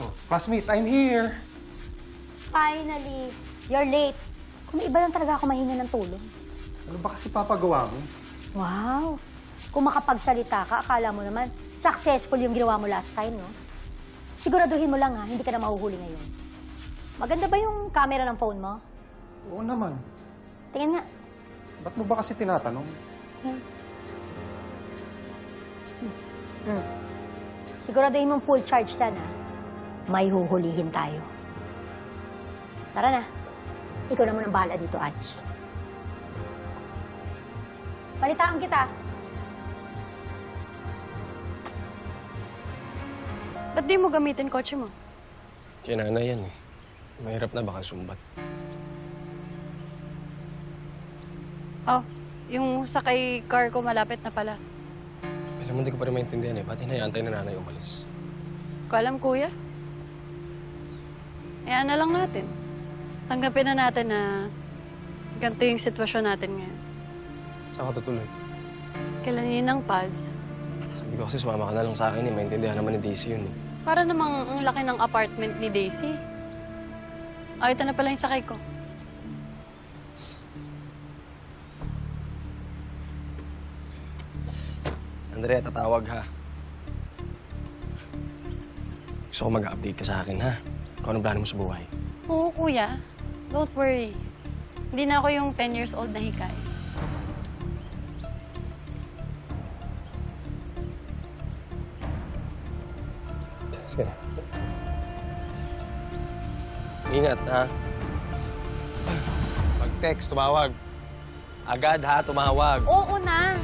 Oh, classmate, I'm here. Finally, you're late. Kung iba lang talaga ako mahinga ng tulong. Ano ba kasi papagawa mo? Wow! Kung makapagsalita ka, akala mo naman, successful yung ginawa mo last time, no? Siguraduhin mo lang ha, hindi ka na mahuhuli ngayon. Maganda ba yung camera ng phone mo? Oo naman. Tingnan nga. Ba't mo ba kasi tinatanong? Hmm. Hmm. Siguraduhin mong full charge yan, ha? May huhulihin tayo. Tara na. Ikaw naman ang bahala dito, Ange. Balitaan kita. Ba't di mo gamitin kotse mo? Kinana yan eh. Mahirap na baka sumbat. Oh, yung sakay car ko malapit na pala. Alam mo, hindi ko pa rin maintindihan eh. Ba't hinayaan tayo na nanay umalis? Ko alam, kuya. Hayaan na lang natin. Tanggapin na natin na ganito yung sitwasyon natin ngayon. Saan ka tutuloy? Kailan ng Paz, Sabi ko kasi sumama ka na lang sa akin eh. Maintindihan naman ni DC yun eh. para namang ang laki ng apartment ni Daisy. Oh, ito na pala yung sakay ko. Andrea, tatawag ha. Gusto ko mag-update ka sa akin ha. Kung anong plano mo sa buhay. Oo, kuya. Don't worry. Hindi na ako yung 10 years old na hikay. Sige na. Ingat ha. Mag-text, tumawag. Agad ha, tumawag. Oo na.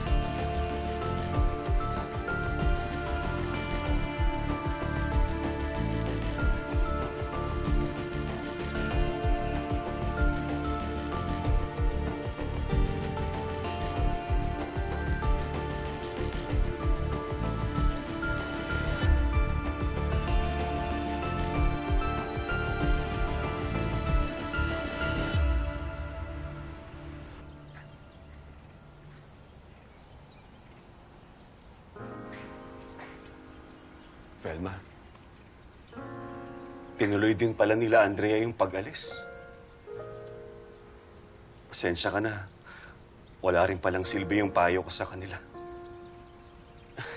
Velma, tinuloy din pala nila Andrea yung pag-alis. Pasensya ka na. Wala rin palang silbi yung payo ko sa kanila.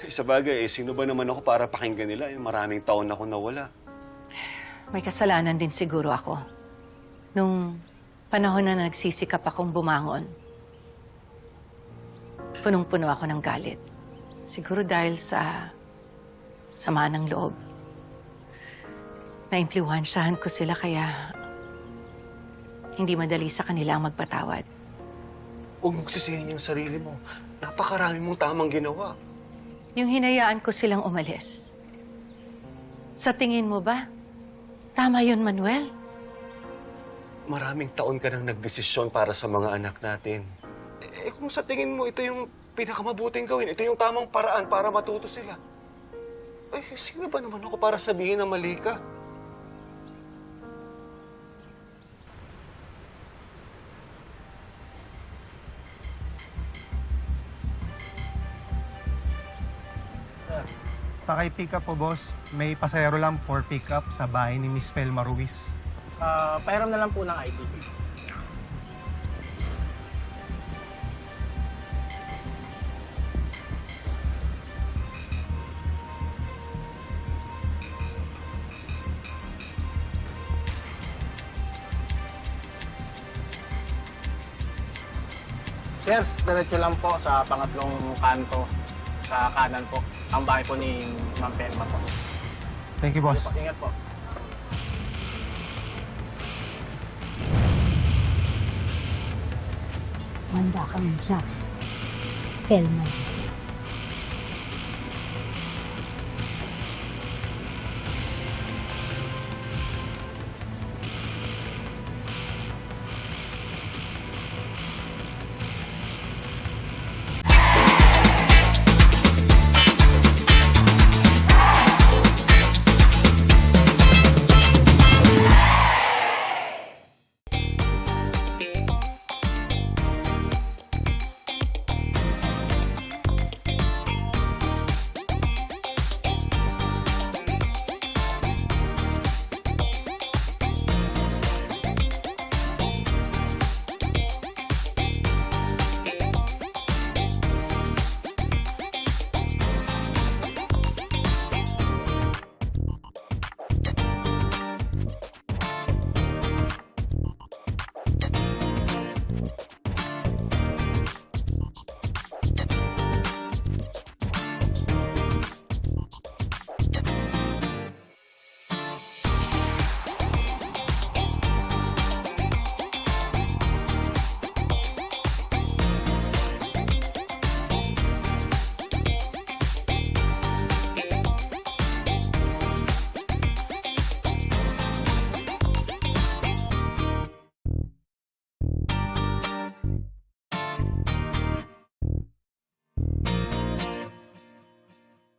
Eh, Sa bagay, eh, sino ba naman ako para pakinggan nila? Eh, maraming taon ako nawala. May kasalanan din siguro ako. Nung panahon na nagsisikap akong bumangon, punong-puno ako ng galit. Siguro dahil sa sama ng loob. Naimpluwansyahan ko sila kaya hindi madali sa kanila ang magpatawad. Huwag mong sisihin yung sarili mo. Napakarami mong tamang ginawa. Yung hinayaan ko silang umalis. Sa tingin mo ba, tama yun, Manuel? Maraming taon ka nang nagdesisyon para sa mga anak natin. Eh, kung sa tingin mo ito yung pinakamabuting gawin, ito yung tamang paraan para matuto sila. Eh, sino ba naman ako para sabihin na mali ka? Sakay pick-up po, boss. May pasayero lang for pick-up sa bahay ni Miss Felma Ruiz. Ah, pahiram na lang po ng ID. Sirs, diretso lang po sa pangatlong kanto sa kanan po. Ang bahay po ni Ma'am Pelma po. Thank you, boss. Sige po, ingat po. Manda ka man sa Felma.